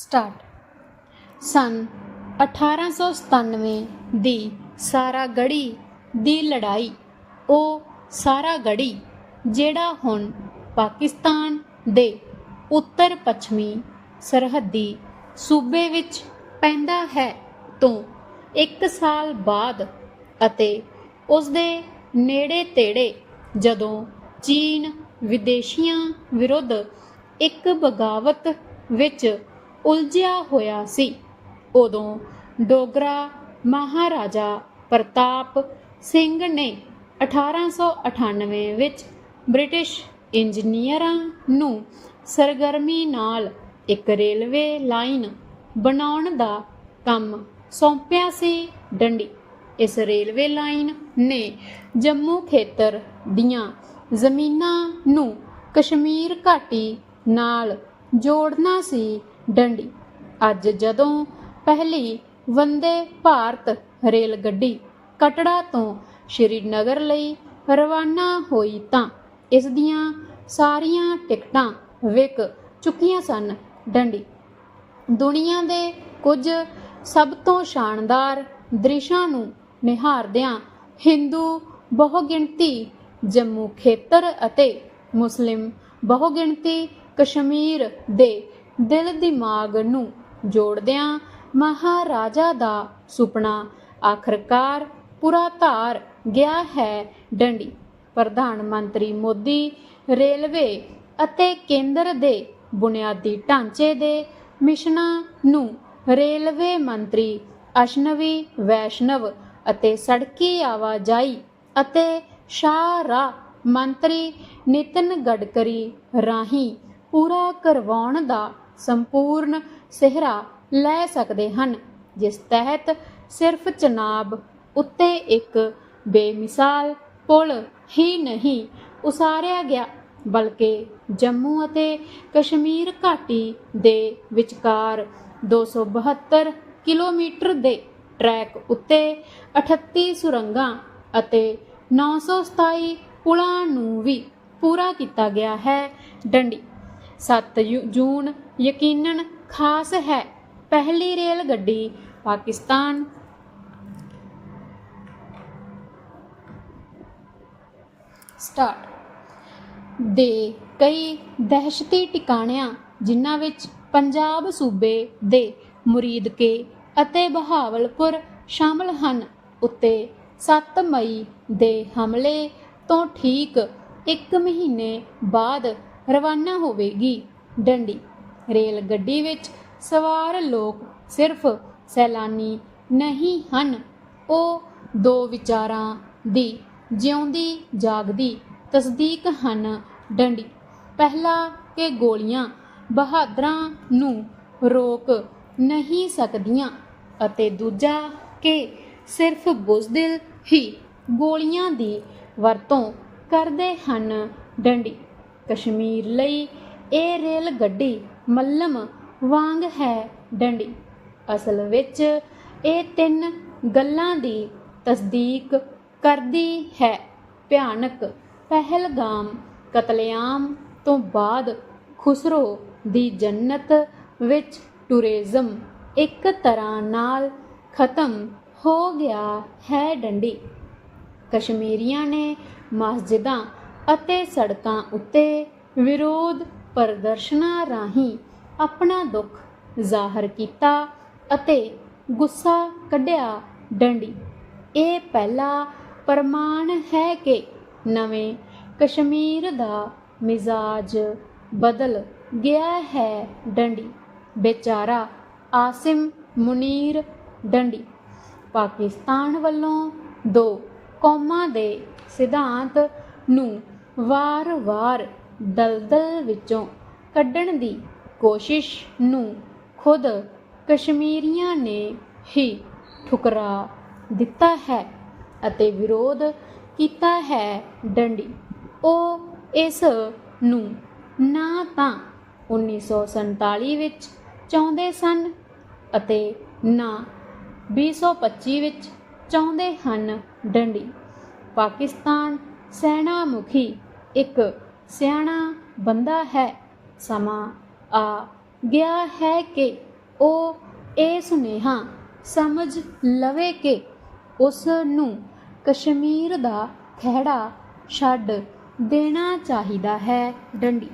Start. ਸਨ 1897 ਦੀ ਸਾਰਾ ਗੜੀ ਦੀ ਲੜਾਈ, ਉਹ ਸਾਰਾ ਗੜੀ ਜਿਹੜਾ ਹੁਣ ਪਾਕਿਸਤਾਨ ਦੇ ਉੱਤਰ ਪੱਛਮੀ ਸਰਹੱਦੀ ਸੂਬੇ ਵਿੱਚ ਪੈਂਦਾ ਹੈ ਤੋਂ ਇੱਕ ਸਾਲ ਬਾਅਦ ਅਤੇ ਉਸ ਦੇ ਨੇੜੇ ਤੇੜੇ ਜਦੋਂ ਚੀਨ ਵਿਦੇਸ਼ੀਆਂ ਵਿਰੁੱਧ ਇੱਕ ਬਗਾਵਤ ਵਿੱਚ ਉਲਝਿਆ ਹੋਇਆ ਸੀ। ਉਦੋਂ ਡੋਗਰਾ ਮਹਾਰਾਜਾ ਪ੍ਰਤਾਪ ਸਿੰਘ ਨੇ 1898 ਵਿੱਚ ਬ੍ਰਿਟਿਸ਼ ਇੰਜੀਨੀਅਰਾਂ ਨੂੰ ਸਰਗਰਮੀ ਨਾਲ ਇੱਕ ਰੇਲਵੇ ਲਾਈਨ ਬਣਾਉਣ ਦਾ ਕੰਮ ਸੌਂਪਿਆ ਸੀ ਡੰਡੀ। ਇਸ ਰੇਲਵੇ ਲਾਈਨ ਨੇ ਜੰਮੂ ਖੇਤਰ ਦੀਆਂ ਜ਼ਮੀਨਾਂ ਨੂੰ ਕਸ਼ਮੀਰ ਘਾਟੀ ਨਾਲ ਜੋੜਨਾ ਸੀ ਡੰਡੀ। ਅੱਜ ਜਦੋਂ ਪਹਿਲੀ ਵੰਦੇ ਭਾਰਤ ਰੇਲ ਗੱਡੀ ਕਟੜਾ ਤੋਂ ਸ਼੍ਰੀਨਗਰ ਲਈ ਰਵਾਨਾ ਹੋਈ ਤਾਂ ਇਸ ਦੀਆਂ ਸਾਰੀਆਂ ਟਿਕਟਾਂ ਵਿਕ ਚੁੱਕੀਆਂ ਸਨ ਡੰਡੀ। ਦੁਨੀਆ ਦੇ ਕੁਝ ਸਭ ਤੋਂ ਸ਼ਾਨਦਾਰ ਦ੍ਰਿਸ਼ਾਂ ਨੂੰ ਨਿਹਾਰਦਿਆਂ ਹਿੰਦੂ ਬਹੁਗਿਣਤੀ, ਜੰਮੂ ਖੇਤਰ ਅਤੇ ਮੁਸਲਿਮ ਬਹੁਗਿਣਤੀ ਕਸ਼ਮੀਰ ਦੇ ਦਿਲ ਦਿਮਾਗ ਨੂੰ ਜੋੜਦਿਆਂ ਮਹਾਰਾਜਾ ਦਾ ਸੁਪਨਾ ਆਖਰਕਾਰ ਪੂਰਾ ਧਾਰ ਗਿਆ ਹੈ ਡੰਡੀ। ਪ੍ਰਧਾਨ ਮੰਤਰੀ ਮੋਦੀ ਰੇਲਵੇ ਅਤੇ ਕੇਂਦਰ ਦੇ ਬੁਨਿਆਦੀ ਢਾਂਚੇ ਦੇ ਮਿਸ਼ਨਾਂ ਨੂੰ ਰੇਲਵੇ ਮੰਤਰੀ ਅਸ਼ਨਵੀ, ਵੈਸ਼ਨਵ ਅਤੇ ਸੜਕੀ ਆਵਾਜਾਈ ਅਤੇ ਸ਼ਾਹਰਾਹ ਮੰਤਰੀ ਨਿਤਨ ਗਡਕਰੀ ਰਾਹੀਂ ਪੂਰਾ ਕਰਵਾਉਣ ਦਾ ਸੰਪੂਰਨ ਸਿਹਰਾ ਲੈ ਸਕਦੇ ਹਨ, ਜਿਸ ਤਹਿਤ ਸਿਰਫ ਚਨਾਬ ਉੱਤੇ ਇੱਕ ਬੇਮਿਸਾਲ ਪੁਲ ਹੀ ਨਹੀਂ ਉਸਾਰਿਆ ਗਿਆ, ਬਲਕਿ ਜੰਮੂ ਅਤੇ ਕਸ਼ਮੀਰ ਘਾਟੀ ਦੇ ਵਿਚਕਾਰ 272 ਕਿਲੋਮੀਟਰ ਦੇ ਟਰੈਕ ਉੱਤੇ 38 ਸੁਰੰਗਾਂ ਅਤੇ 927 ਪੁਲਾਂ ਨੂੰ ਵੀ ਪੂਰਾ ਕੀਤਾ ਗਿਆ ਹੈ। ਡੰਡੀ 7 ਯੂ- ਜੂਨ ਯਕੀਨਨ ਖਾਸ ਹੈ। ਪਹਿਲੀ ਰੇਲ ਗੱਡੀ ਪਾਕਿਸਤਾਨ। ਸਟਾਰਟ। ਦੇ ਕਈ ਦਹਿਸ਼ਤੀ ਟਿਕਾਣਿਆਂ, ਜਿਨ੍ਹਾਂ ਵਿੱਚ ਪੰਜਾਬ ਸੂਬੇ ਦੇ ਮੁਰੀਦਕੇ ਅਤੇ ਬਹਾਵਲਪੁਰ ਸ਼ਾਮਲ ਹਨ, ਉੱਤੇ 7 ਮਈ ਦੇ ਹਮਲੇ ਤੋਂ ਠੀਕ ਇੱਕ ਮਹੀਨੇ ਬਾਅਦ ਰਵਾਨਾ ਹੋਵੇਗੀ। ਡੰਡੀ, ਰੇਲ ਗੱਡੀ ਵਿੱਚ ਸਵਾਰ ਲੋਕ ਸਿਰਫ ਸੈਲਾਨੀ ਨਹੀਂ ਹਨ। ਉਹ ਦੋ ਵਿਚਾਰਾਂ ਦੀ ਜਿਉਂਦੀ ਜਾਗਦੀ ਤਸਦੀਕ ਹਨ। ਡੰਡੀ, ਪਹਿਲਾ ਕਿ ਗੋਲੀਆਂ ਬਹਾਦਰਾਂ ਨੂੰ ਰੋਕ ਨਹੀਂ ਸਕਦੀਆਂ ਅਤੇ ਦੂਜਾ ਕਿ ਸਿਰਫ ਬੁਜ਼ਦਿਲ ਹੀ ਗੋਲੀਆਂ ਦੀ ਵਰਤੋਂ ਕਰਦੇ ਹਨ। ਡੰਡੀ ਕਸ਼ਮੀਰ ਲਈ ਇਹ ਰੇਲ ਗੱਡੀ ਮੱਲਮ ਵਾਂਗ ਹੈ ਡੰਡੀ। ਅਸਲ ਵਿੱਚ ਇਹ ਤਿੰਨ ਗੱਲਾਂ ਦੀ ਤਸਦੀਕ ਕਰਦੀ ਹੈ। ਭਿਆਨਕ ਪਹਿਲਗਾਮ ਕਤਲੇਆਮ ਤੋਂ ਬਾਅਦ ਖੁਸਰੋ ਦੀ ਜੰਨਤ ਵਿੱਚ ਟੂਰਿਜ਼ਮ ਇੱਕ ਤਰ੍ਹਾਂ ਨਾਲ ਖਤਮ ਹੋ ਗਿਆ ਹੈ ਡੰਡੀ। ਕਸ਼ਮੀਰੀਆਂ ਨੇ ਮਸਜਿਦਾਂ ਅਤੇ ਸੜਕਾਂ ਉੱਤੇ ਵਿਰੋਧ ਪ੍ਰਦਰਸ਼ਨਾਂ ਰਾਹੀਂ ਆਪਣਾ ਦੁੱਖ ਜ਼ਾਹਰ ਕੀਤਾ ਅਤੇ ਗੁੱਸਾ ਕੱਢਿਆ ਡੰਡੀ। ਇਹ ਪਹਿਲਾ ਪ੍ਰਮਾਣ ਹੈ ਕਿ ਨਵੇਂ ਕਸ਼ਮੀਰ ਦਾ ਮਿਜ਼ਾਜ ਬਦਲ ਗਿਆ ਹੈ ਡੰਡੀ। ਬੇਚਾਰਾ ਆਸਿਮ ਮੁਨੀਰ ਡੰਡੀ। ਪਾਕਿਸਤਾਨ ਵੱਲੋਂ ਦੋ ਕੌਮਾਂ ਦੇ ਸਿਧਾਂਤ ਨੂੰ ਵਾਰ-ਵਾਰ ਦਲਦਲ ਵਿੱਚੋਂ ਕੱਢਣ ਦੀ ਕੋਸ਼ਿਸ਼ ਨੂੰ ਖੁਦ ਕਸ਼ਮੀਰੀਆਂ ਨੇ ਹੀ ਠੁਕਰਾ ਦਿੱਤਾ ਹੈ ਅਤੇ ਵਿਰੋਧ ਕੀਤਾ ਹੈ ਡੰਡੀ। ਉਹ ਇਸ ਨੂੰ ਨਾ ਤਾਂ 1947 ਵਿੱਚ ਚਾਹੁੰਦੇ ਸਨ ਅਤੇ ਨਾ 2025 ਵਿੱਚ ਚਾਹੁੰਦੇ ਹਨ ਡੰਡੀ। ਪਾਕਿਸਤਾਨ ਸੈਨਾ ਮੁਖੀ ਇੱਕ ਸਿਆਣਾ ਬੰਦਾ ਹੈ, ਸਮਾਂ ਆ ਗਿਆ ਹੈ ਕਿ ਉਹ ਇਹ ਸੁਨੇਹਾ ਸਮਝ ਲਵੇ ਕਿ ਉਸ ਨੂੰ ਕਸ਼ਮੀਰ ਦਾ ਖਹਿੜਾ ਛੱਡ ਦੇਣਾ ਚਾਹੀਦਾ ਹੈ ਡੰਡੀ।